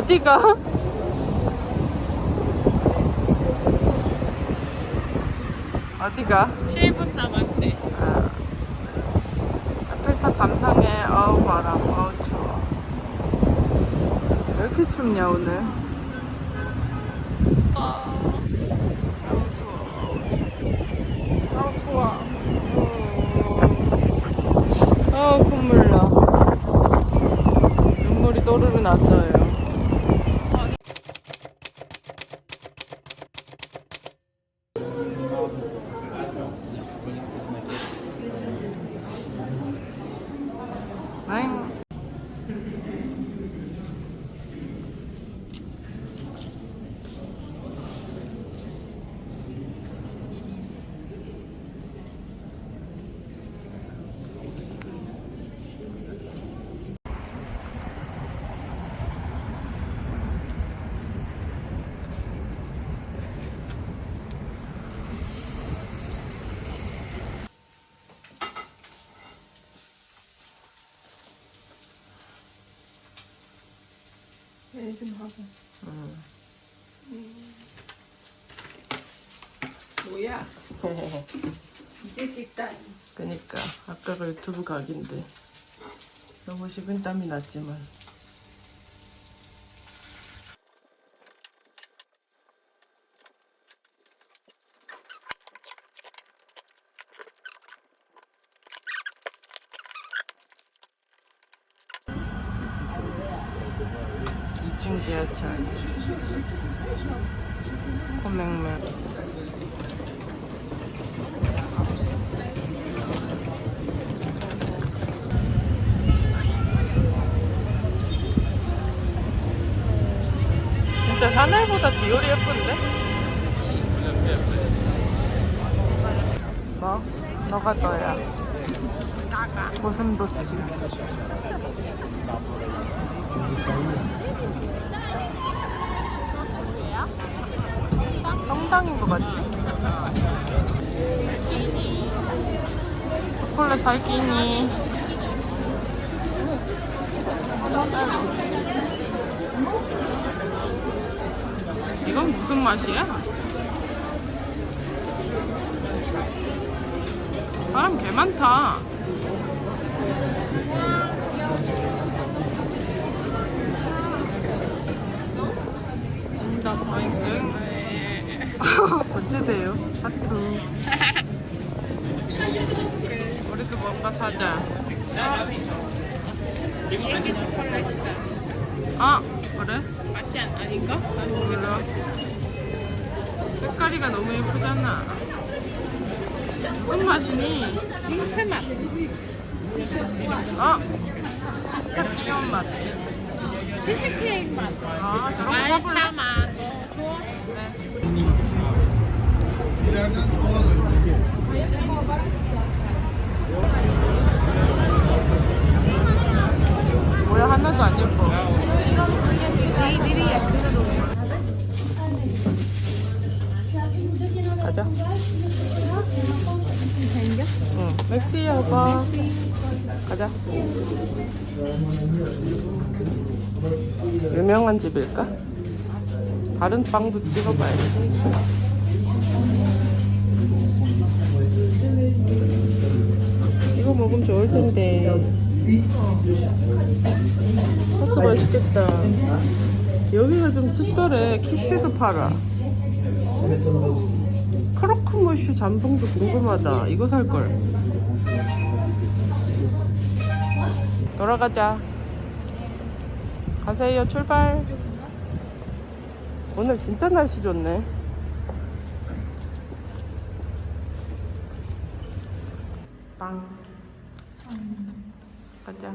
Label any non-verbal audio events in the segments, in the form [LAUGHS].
어디가? 어디가? 7분 남았대. 아, 에펠탑 감상해. 어우 바람. 어우 추워. 왜 이렇게 춥냐 오늘? 어, 너무 추워. 아우 추워. 아우 콧물 나. 눈물이 또르르 났어요. 좀 하고. 음. 뭐야? [LAUGHS] 이제 찍다니. 그니까 아까가 유튜브 각인데 너무 식은땀이 났지만 이층 지하철 코맹맹 샤넬보다 디올이 예쁜데? 뭐? 너가 너야. 고슴도치? 성당인 것 같지? 초콜릿 살기니 이건 무슨 맛이야? 사람 개 많다. 나 보잉. 어찌돼요? 하트. [LAUGHS] 우리도 뭔가 사자. 이게 초콜릿이다. 아, 그래? 맞지 않, 아닌가? 난 몰라. 색깔이가 너무 예쁘잖아. 무슨 맛이니? 핑크 맛. 어? 귀여운 맛. 치즈케이크 맛. 아, 저런 거 말차? 맛. 어, 좋아. 뭐야, 하나도 안 예뻐. 너희들이 가자. 생겨? 응. 여봐. 가자. 유명한 집일까? 다른 빵도 찍어봐야지. 이거 먹으면 좋을 텐데. 그것도 맛있겠다. 여기가 좀 특별해. 키슈도 팔아. 크로크무쉬 잠봉도 궁금하다. 이거 살 걸. 돌아가자. 가세요. 출발. 오늘 진짜 날씨 좋네. 빵. 가자.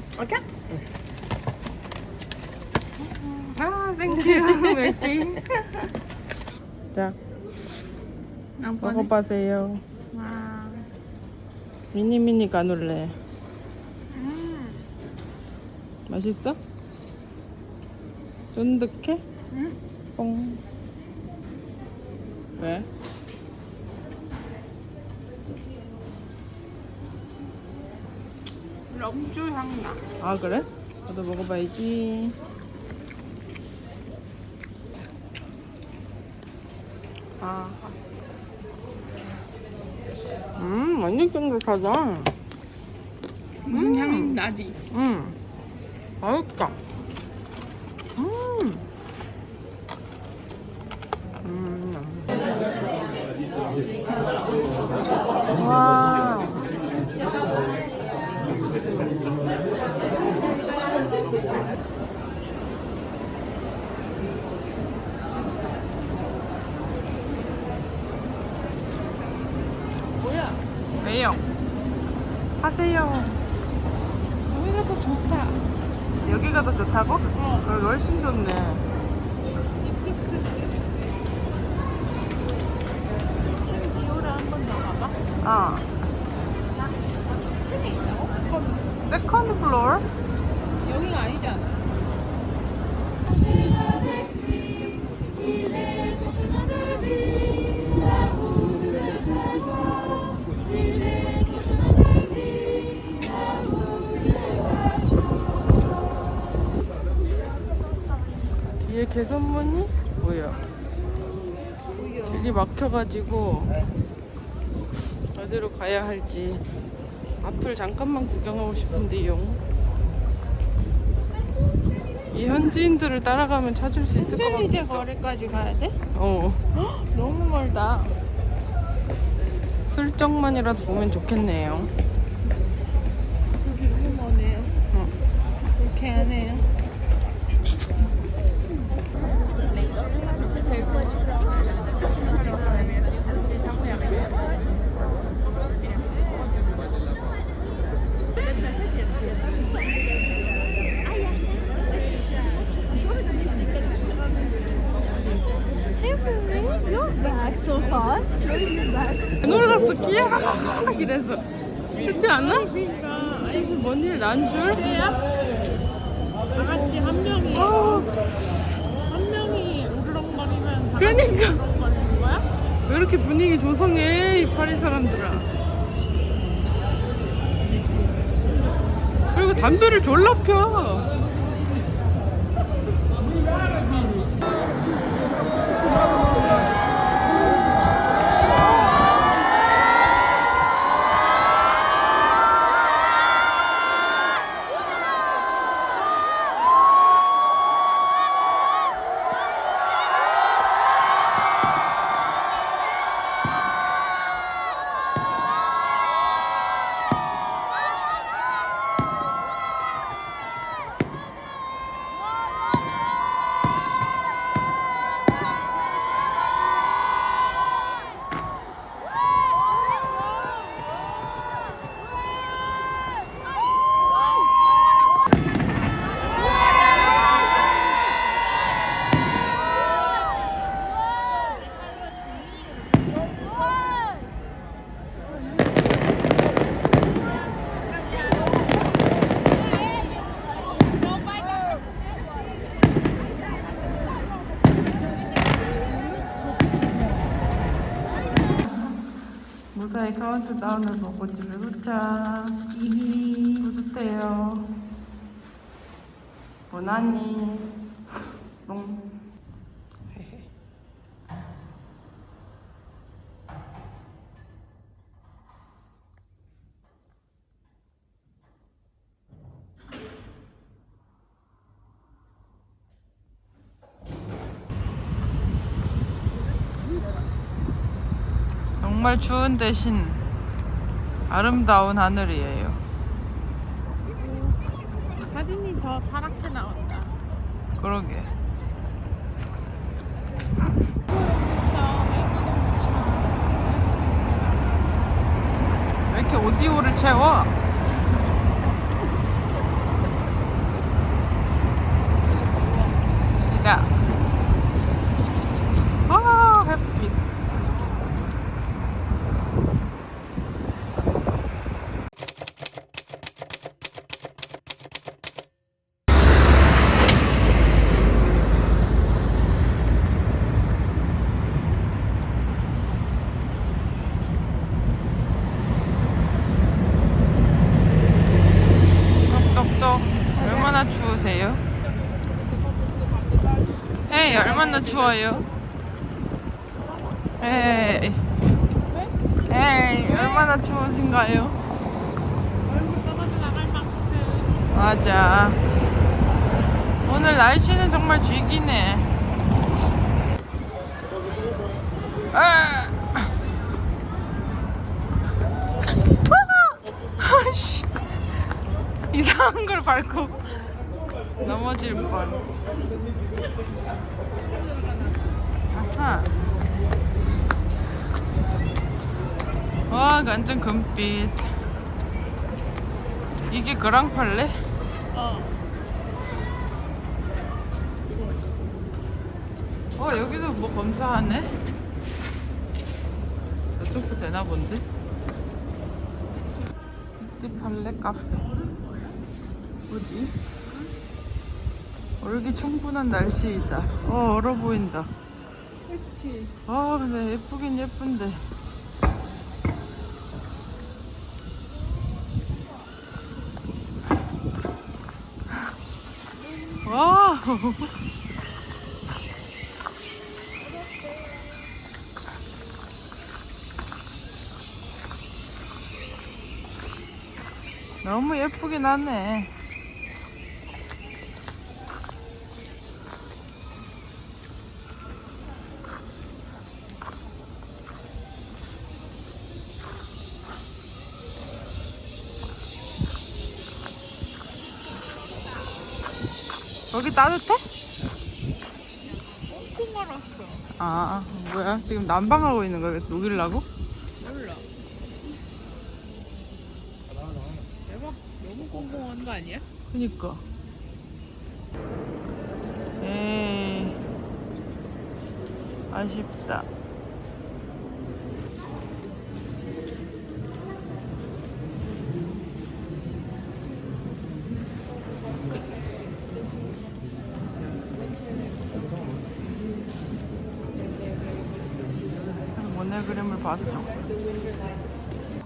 Plaît. 카드. En carte 아, 땡큐. 메시. 자, 먹어봐세요. 와. 미니 미니 가눌레. 음. 맛있어? 쫀득해? 응? 뽕. 왜? 럭주 향 나. 아 그래? 나도 먹어봐야지. 아. 음, 완전 쫀득하다. 무슨 향이 나지? 음, 맛있다. 음. 음. 와. 뭐야? 왜요? 하세요. 여기가 더 좋다. 여기가 더 좋다고? 어. 여기 훨씬 좋네. 지금 이호를 한번 더 가봐. 어. 2층에 있다고? 그럼 세컨드 플로어? 여기가 아니잖아. 뒤에 개선문이 뭐야? 길이 막혀가지고 어디로 가야 할지 앞을 잠깐만 구경하고 싶은데요. 이 현지인들을 따라가면 찾을 수 있을 것 chen 이제 같아. 거리까지 가야 돼? 어. 헉, 너무 멀다. 슬쩍만이라도 보면 좋겠네요. 여기 너무 머네요. 응. 불쾌하네요. 놀랐어 귀여워 이래서 그렇지 않아? 그러니까 그래서 뭔일 난 줄? 다 같이 한 명이 어, 한 명이 우르렁거리면 다 그러니까 우르렁거리는 거야? 왜 이렇게 분위기 조성해 이 파리 사람들아 그리고 담배를 졸라 펴 카운트다운을 보고 집에 도착 뿌듯해요? 보나니 롱 헤헤. 정말 추운 대신 아름다운 하늘이에요. 사진이 더 파랗게 나온다. 그러게. 시원해. 오디오를 채워? 지가. 아, 햇빛. 똑똑똑. 얼마나 추우세요? 에이, 추워요? 에이. 에이, 얼마나 추우신가요? 맞아. 오늘 날씨는 정말 죽이네. 아! 아씨. 이상한 걸 밟고 넘어질 뻔. 아하. 와, 완전 금빛. 이게 그랑팔레? 어. 어 여기도 뭐 검사하네 저쪽도 되나 본데 이띠팔레 카페 뭐지 얼기 충분한 날씨이다. 어 얼어 보인다. 그치. 아 근데 예쁘긴 예쁜데. 와우 [LAUGHS] 너무 예쁘긴 하네 따뜻해? 엄청 말았어. 아 뭐야 지금 난방하고 있는 거야 녹일라고? 몰라. 대박. 너무 공공한 거 아니야? 그니까 에이 아쉽다 모네 그림을 봐서 좋고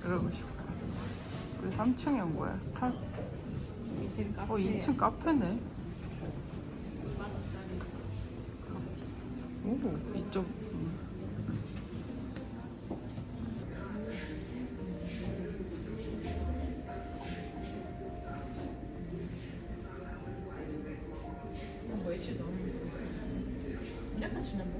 그러고 싶어 우리 3층에 온 거야 스타 밑에는 카페. 어 2층 카페네 오 이쪽 음. 뭐였지 너무 약간 지난 보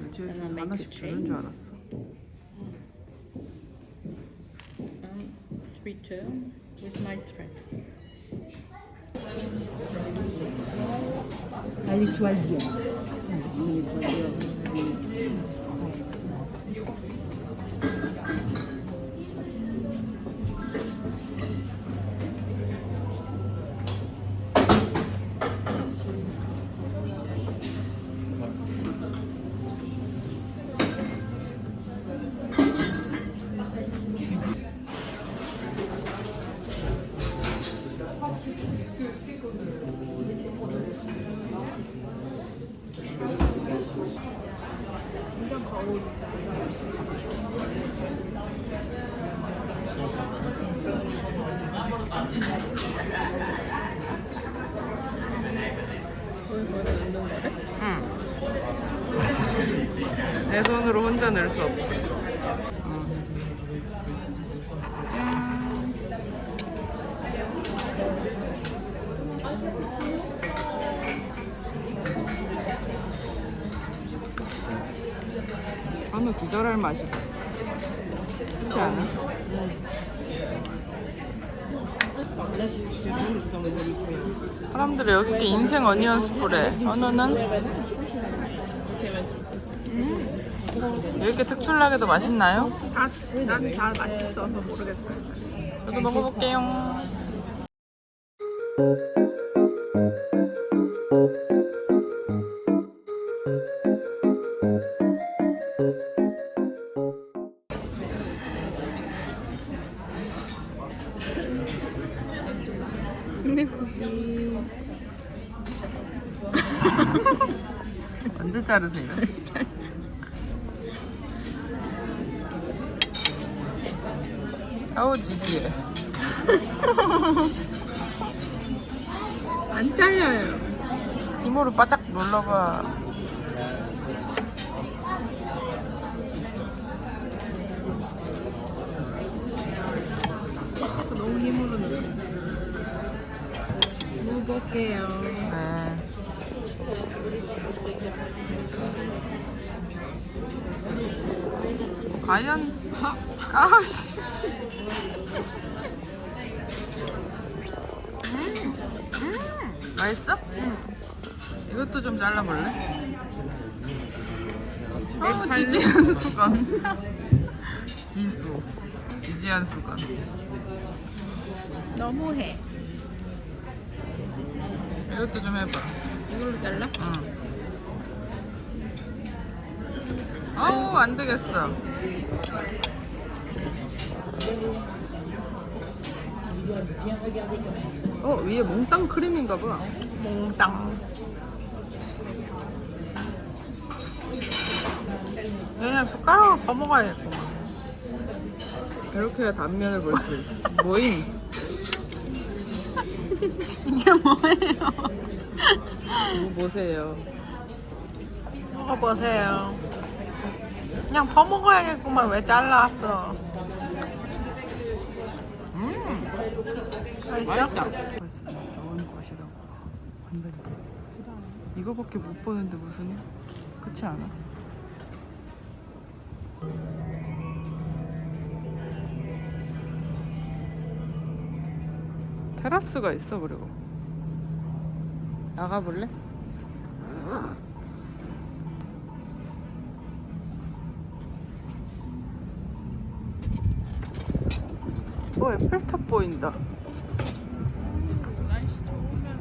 왜나 너무 줄지어 있어서 make 하나씩 a 주는 줄 알았어 Three two with my thread. Ah, l'étoile Dieu. L'étoile 혼자 낼 수 없고. 어. 짠. 한우 기절할 맛이다. 그렇지 않아? 사람들이 여기 이렇게 인생 어니언 스프레. 현우는 음. 이렇게 특출나게도 맛있나요? 난잘 맛있어서 모르겠어요. 저도 먹어볼게요. 언제 [LAUGHS] 자르세요? [LAUGHS] 아우 지지해. [LAUGHS] 안 잘려요. 힘으로 바짝 눌러봐. 너무 힘으로. 먹어볼게요. 네. 과연? 아우씨. 음, 음, 맛있어? 이것도 좀 잘라볼래? 아우 지지한 수건. [LAUGHS] 지수. 지지한 수건. 너무해. 이것도 좀 해봐. 이걸로 잘라? 응. 아우 안 되겠어. 어 위에 몽땅 크림인가 봐. 몽땅. 그냥 숟가락으로 퍼먹어야겠구만. 이렇게 해야 단면을 볼 수 있어. 뭐임? [LAUGHS] 이게 뭐예요? 뭐 보세요. 먹어보세요. 그냥 퍼먹어야겠구만. 왜 잘라왔어? 음. 맛있어? 좋은 것이라고 한다니까 이거밖에 못 보는데 무슨 그렇지 않아? 테라스가 있어 그리고 나가볼래? 어 에펠탑 보인다 날씨 좋으면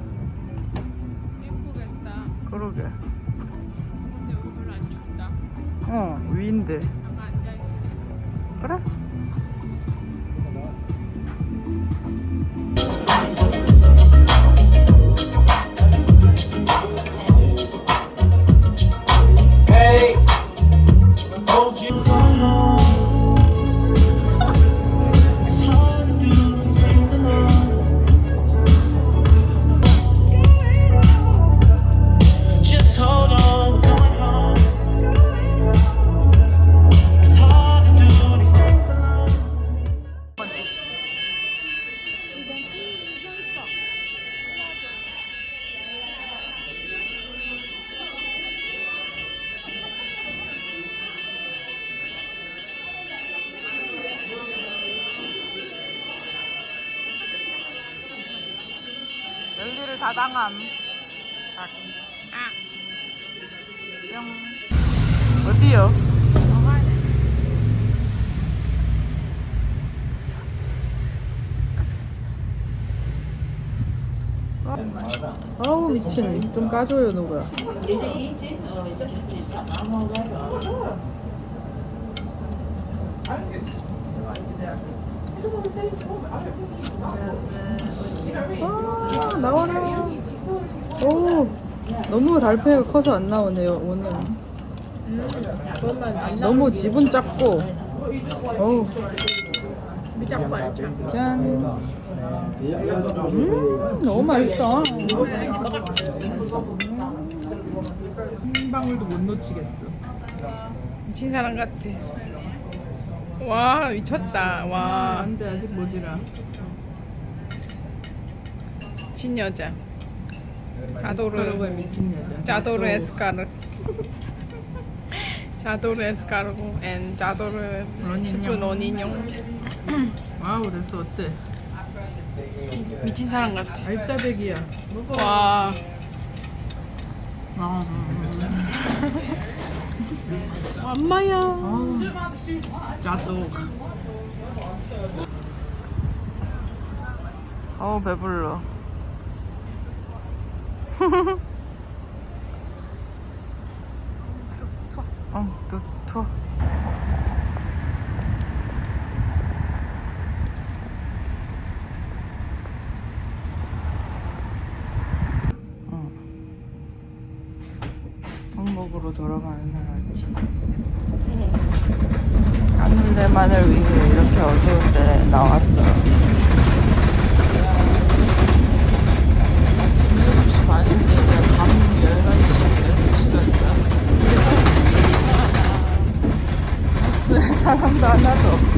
예쁘겠다. 그러게 근데 여기 별로 안 춥다. 어 위인데 좀 까줘요 누구야? 아 나와라. 오 너무 달팽이가 커서 안 나오네요 오늘. 너무 지분 작고. 어우? 짠. 음, 너무 맛있 어. 한 방울도 못 놓치겠어. 미친 사람 같아. 와 미쳤다. 와 안돼 아직 모지라. 친 여자. 자도르 미친 여자. 자도르 또 에스카르. [LAUGHS] 자도르 에스카르고 앤 자도르 런인용. 스프 런인용. 와우 됐어 어때? 미친 사람 같아. 알짜배기야. 먹어. 와 아, 엄마야. 짜도. 어우 배불러. [LAUGHS] 어, 또 한국으로 돌아가는 사람이지. 까눌레만을 위해 이렇게 어두운 데 나왔어. 아침 7시 반인데 이제 밤 11시, 12시 같다. 버스에 사람도 하나도 없어.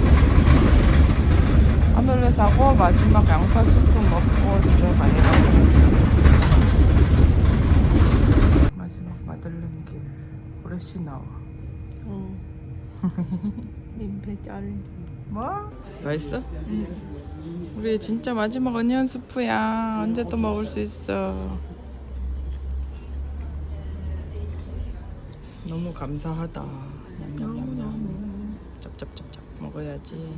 하늘을 사고 마지막 양파 수프 먹고 집에 가려고. 민폐 짤. 뭐? 맛있어? 우리 진짜 마지막 어니언 스프야. 언제 또 먹을 수 있어? 너무 감사하다. 냠냠냠냠. 짭짭짭짭 먹어야지.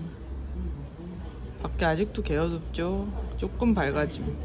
밖에 아직도 개어둡죠? 조금 밝아짐.